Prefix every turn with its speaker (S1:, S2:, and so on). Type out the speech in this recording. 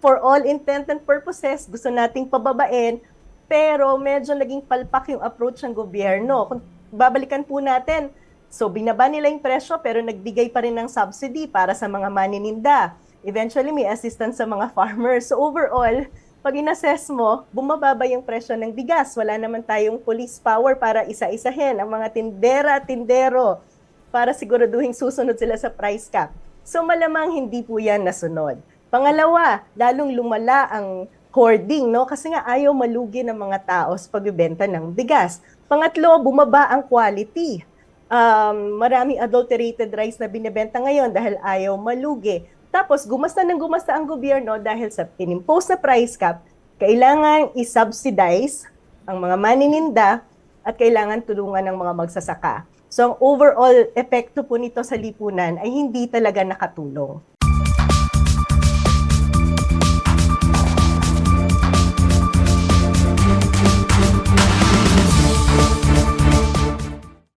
S1: for all intent and purposes, gusto nating pababain, pero medyo naging palpak yung approach ng gobyerno. Kung babalikan po natin, so binaba nila yung presyo pero nagbigay pa rin ng subsidy para sa mga manininda. Eventually, may assistance sa mga farmers. So overall, pag inassess mo, bumababa yung presyo ng bigas. Wala naman tayong police power para isa-isahin ang mga tindera, tindero para siguraduhin susunod sila sa price cap. So malamang hindi po yan nasunod. Pangalawa, lalong lumala ang hoarding, no? Kasi nga ayaw malugi ng mga tao sa pagbibenta ng bigas. Pangatlo, bumaba ang quality. Um, maraming adulterated rice na binibenta ngayon dahil ayaw malugi. Tapos, gumasta ng gumasta ang gobyerno dahil sa pinimpose na price cap, kailangan i-subsidize ang mga manininda at kailangan tulungan ng mga magsasaka. So, ang overall epekto po nito sa lipunan ay hindi talaga nakatulong.